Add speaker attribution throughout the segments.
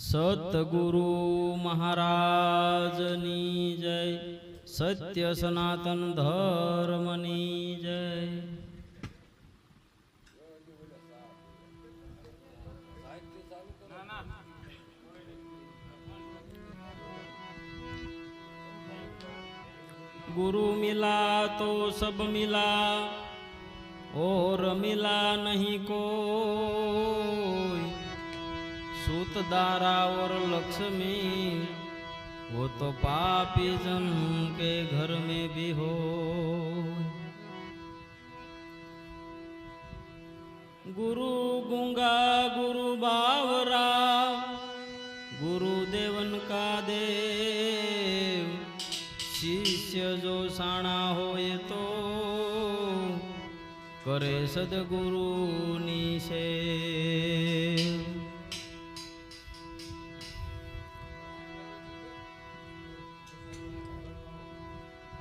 Speaker 1: સતગુરુ મહારાજની જય સત્ય સનાતન ધર્મની જય गुरु मिला तो सब मिला और मिला नहीं कोई दारा और लक्ष्मी वो तो पापी जन के घर में भी हो गुरु गुंगा गुरु बावरा गुरु देवन का देव शिष्य जो साणा होए तो करे सदगुरु नी से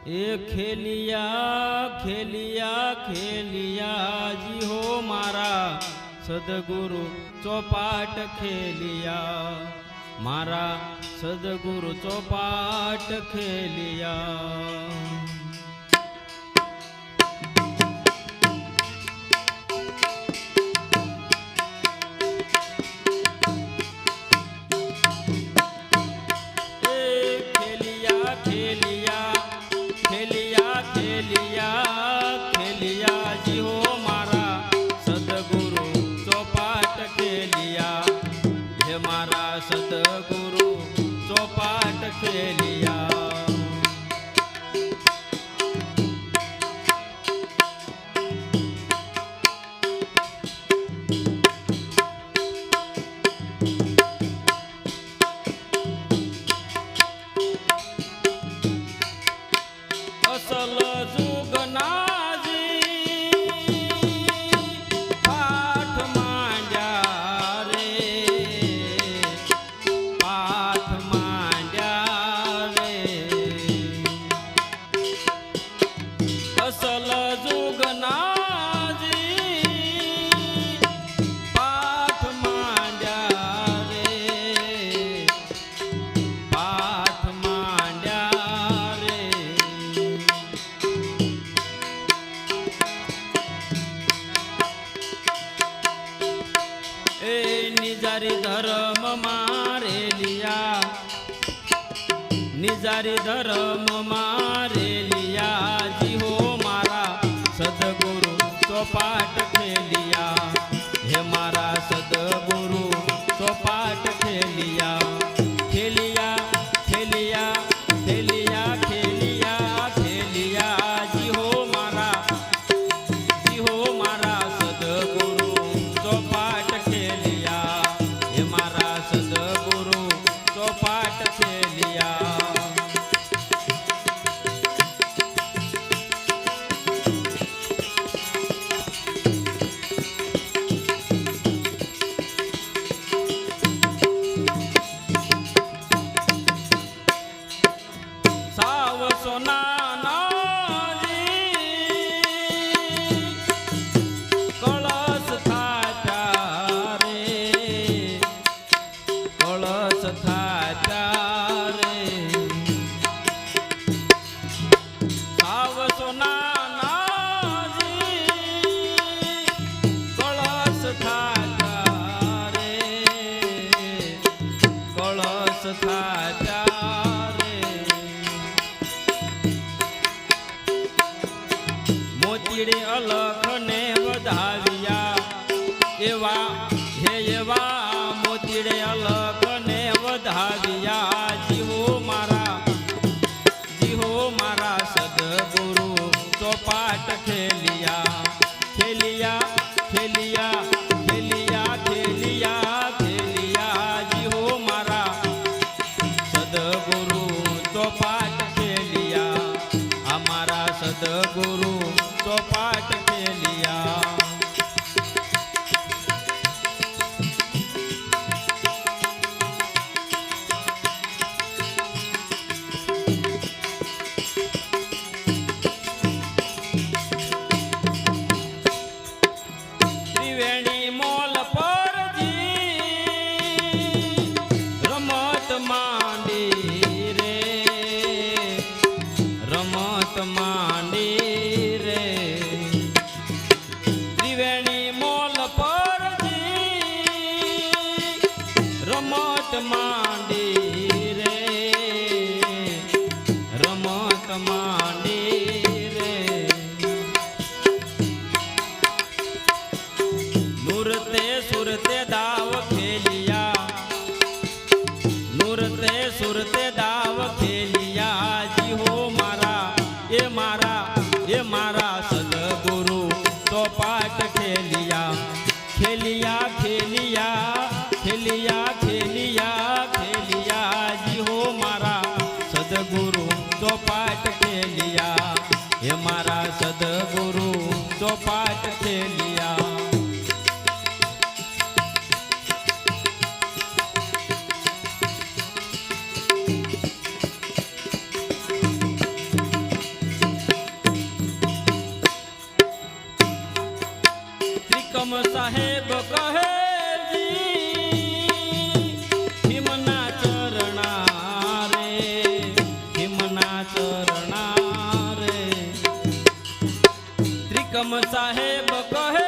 Speaker 1: એ ખેલિયા ખેલિયા ખેલિયા જી હો મારા સદગુરુ ચોપાટ ખેલિયા. મારા સદગુરુ ચોપાટ ખેલિયા. સદગુરુ ચોપાટ ખેલિયા નિજારી ધર્મ મારે લિયા જી હો મારા સદગુરુ ચોપાટ ખેલિયા હે મારા સદગુરુ ચોપાટ ખેલિયા না હે મારા સદગુરુ ચોપાટ છે લિયા. સાહેબ કહે જી કલમ સાહેબ કહે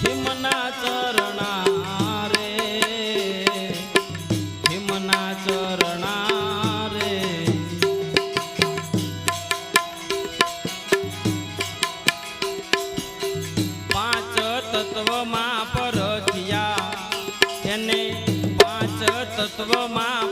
Speaker 1: હિમના હિમના ચરણા રે પાંચ તત્વમાં પરખ્યા એને પાંચ તત્વમાં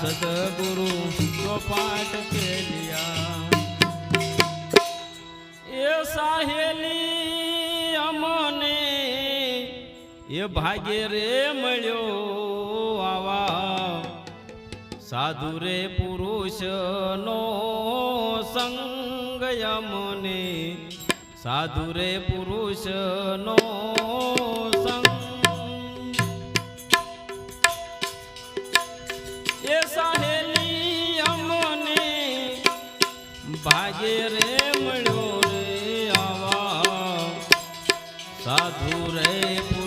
Speaker 1: સદગુરુ ચોપાટ કેલિયા એ સાહેલી અમને એ ભાગ્ય રે મળ્યો આવા. સાધુ રે પુરુષ નો સંગ અમને સાધુ રે પુરુષ નો ભાગ્ય રે મળ્યો રે આવા. સાધુ રે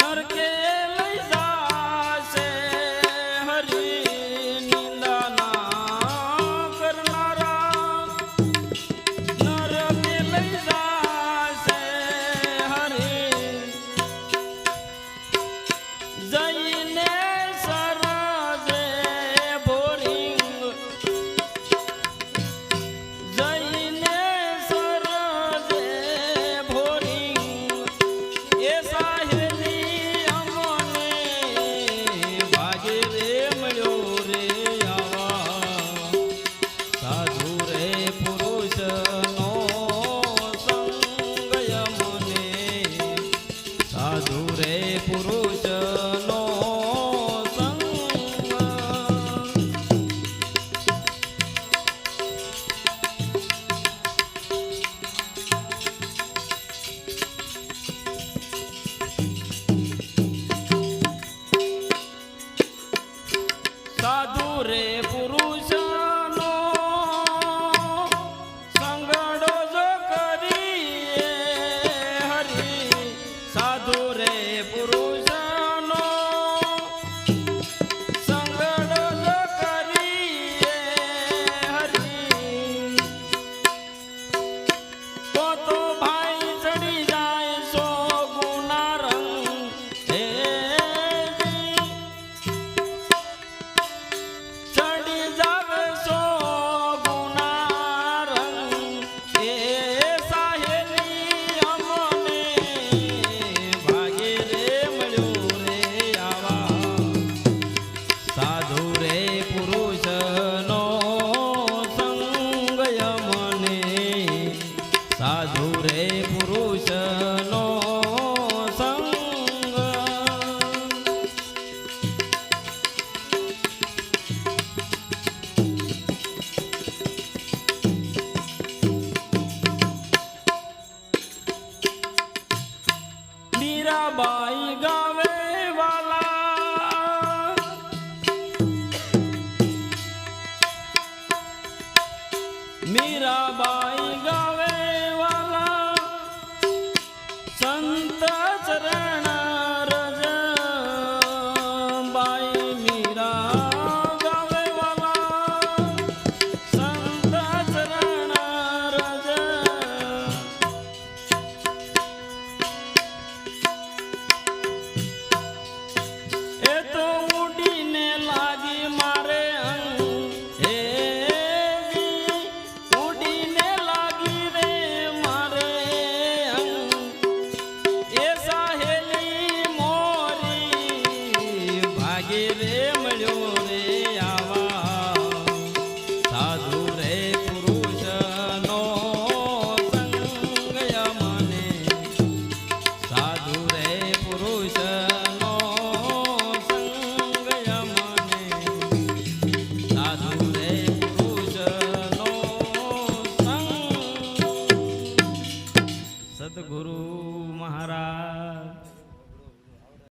Speaker 1: নরকে